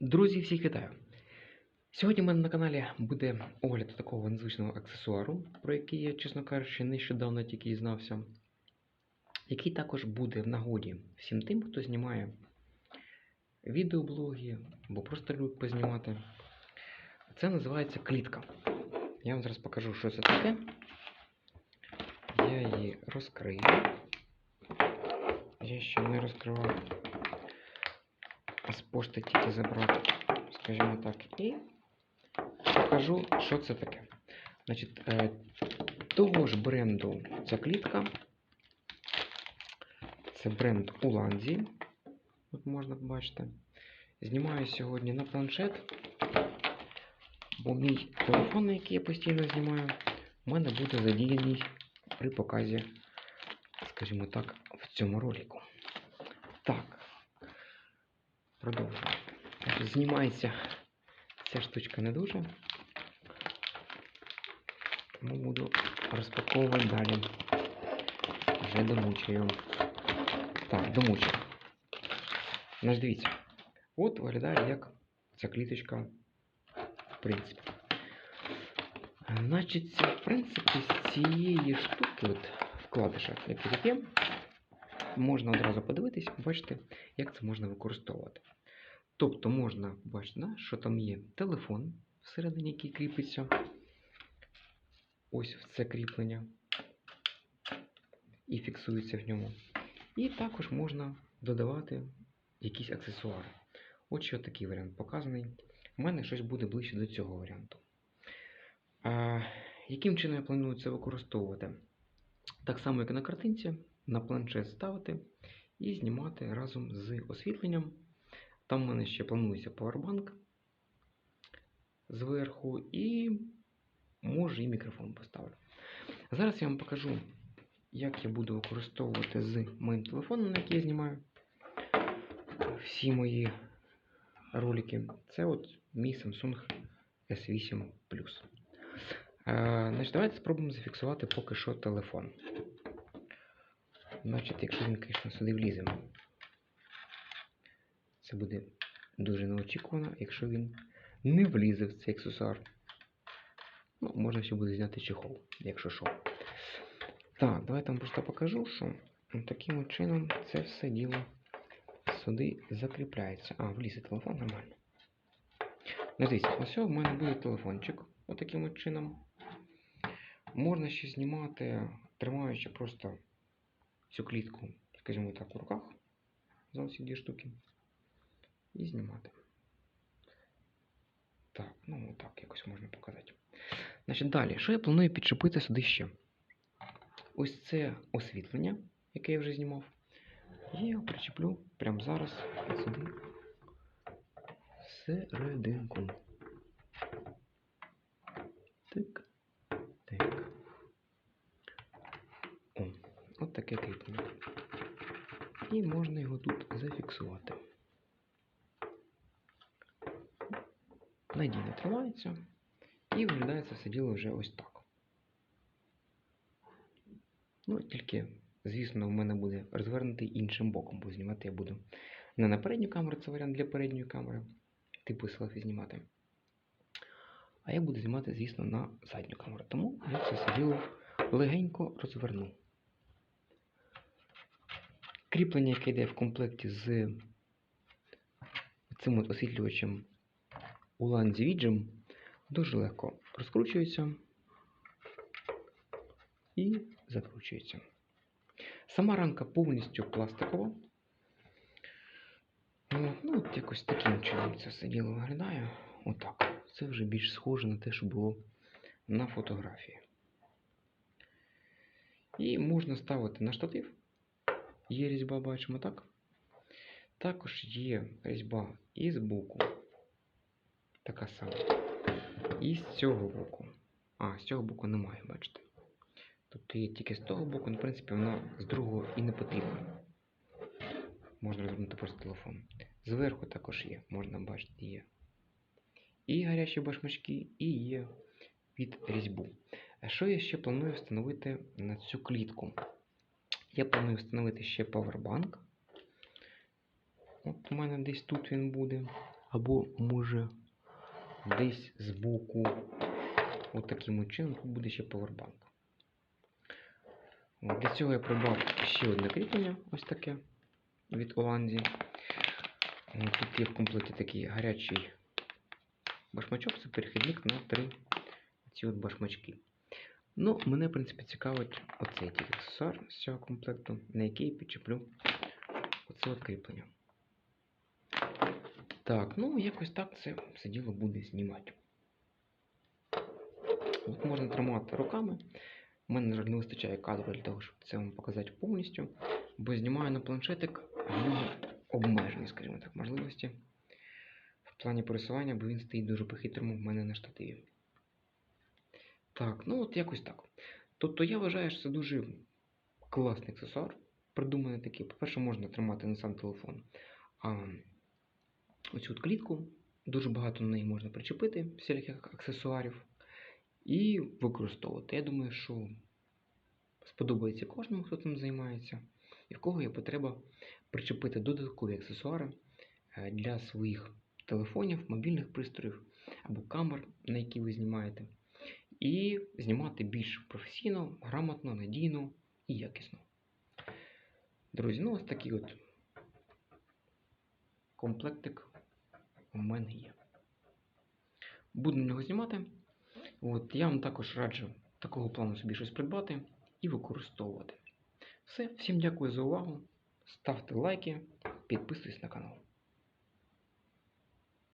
Друзі, всіх вітаю! Сьогодні в мене на каналі буде огляд такого незвичного аксесуару, про який я, чесно кажучи, нещодавно тільки дізнався, який також буде в нагоді всім тим, хто знімає відеоблоги або просто любить познімати. Це називається клітка. Я вам зараз покажу, що це таке. Я її розкрию. Я ще не розкривав. З пошти тільки забрав, скажімо так, і покажу, що це таке. Значить, е, того ж бренду ця клітка. Це бренд Уланзі. От можна побачити. Знімаю сьогодні на планшет, бо мій телефон, на який я постійно знімаю, у мене буде задіяний при показі, скажімо так, в цьому ролику. Так. Продовжуємо. Знімається ця штучка не дуже. Тому буду розпаковувати далі. Вже домучую. Так, домучую. Значить, дивіться. От виглядає як ця кліточка, в принципі. Значить, в принципі, з цієї штуки, от вкладиша, тут є, можна одразу подивитись, бачите, як це можна використовувати. Тобто можна бачити, що там є телефон всередині, який кріпиться. Ось в це кріплення. І фіксується в ньому. І також можна додавати якісь аксесуари. От що такий варіант показаний. У мене щось буде ближче до цього варіанту. А, яким чином я планую це використовувати? Так само, як і на картинці, на планшет ставити і знімати разом з освітленням. Там в мене ще планується павербанк зверху і може і мікрофон поставлю. Зараз я вам покажу, як я буду використовувати з моїм телефоном, на який я знімаю всі мої ролики. Це от мій Samsung S8 Plus. Е, значить, давайте спробуємо зафіксувати поки що телефон. Значить, якщо він, звісно, сюди влізе. Це буде дуже неочікувано, якщо він не влізе в цей аксесуар. Ну, можна ще буде зняти чехол, якщо що. Так, давайте вам просто покажу, що таким чином це все діло сюди закріпляється. А, влізе телефон нормально. Ну, дивіться, ось в мене буде телефончик отаким от чином. Можна ще знімати, тримаючи просто цю клітку, скажімо так, у руках. За ці дві штуки і знімати. Так, ну так якось можна показати. Значить, далі, що я планую підчепити сюди ще? Ось це освітлення, яке я вже знімав. Я його причеплю прямо зараз сюди. Серединку. Так. Так. О, от таке кріплення. І можна його тут зафіксувати. Надійно тримається і виглядає це все діло вже ось так. Ну, тільки, звісно, в мене буде розвернутий іншим боком, бо знімати я буду не на передню камеру, це варіант для передньої камери, типу селфі знімати. А я буду знімати, звісно, на задню камеру. Тому я це все діло легенько розверну. Кріплення, яке йде в комплекті з цим освітлювачем у ланзі віджим дуже легко розкручується і закручується. Сама рамка повністю пластикова. Ну, от якось таким чином це все діло виглядає. Отак. Це вже більш схоже на те, що було на фотографії. І можна ставити на штатив. Є різьба, бачимо так. Також є різьба і з боку така сама. І з цього боку. А, з цього боку немає, бачите. Тобто є тільки з того боку, ну, в принципі, вона з другого і не потрібна. Можна розвернути просто телефон. Зверху також є, можна бачити, є. І гарячі башмачки, і є під різьбу. А що я ще планую встановити на цю клітку? Я планую встановити ще павербанк. От у мене десь тут він буде. або може десь збоку. От таким чином буде ще повербанк. Для цього я придбав ще одне кріплення, ось таке від Оланзі. Тут є в комплекті такий гарячий башмачок, це перехідник на три ці от башмачки. Ну, мене, в принципі, цікавить оцей тільки аксесуар з цього комплекту, на який підчеплю оце от кріплення. Так, ну якось так це все діло буде знімати. От можна тримати руками. У мене, не вистачає кадру для того, щоб це вам показати повністю, бо знімаю на планшетик, обмежені, скажімо так, можливості в плані пересування, бо він стоїть дуже по-хитрому в мене на штативі. Так, ну от якось так. Тобто я вважаю, що це дуже класний аксесуар, придуманий такий. По-перше, можна тримати не сам телефон, а оцю от клітку. Дуже багато на неї можна причепити всіляких аксесуарів і використовувати. Я думаю, що сподобається кожному, хто цим займається, і в кого є потреба причепити додаткові аксесуари е, для своїх телефонів, мобільних пристроїв або камер, на які ви знімаєте, і знімати більш професійно, грамотно, надійно і якісно. Друзі, ну ось такий от комплектик у мене є. Буду на нього знімати. От, я вам також раджу такого плану собі щось придбати і використовувати. Все, всім дякую за увагу. Ставте лайки, підписуйтесь на канал.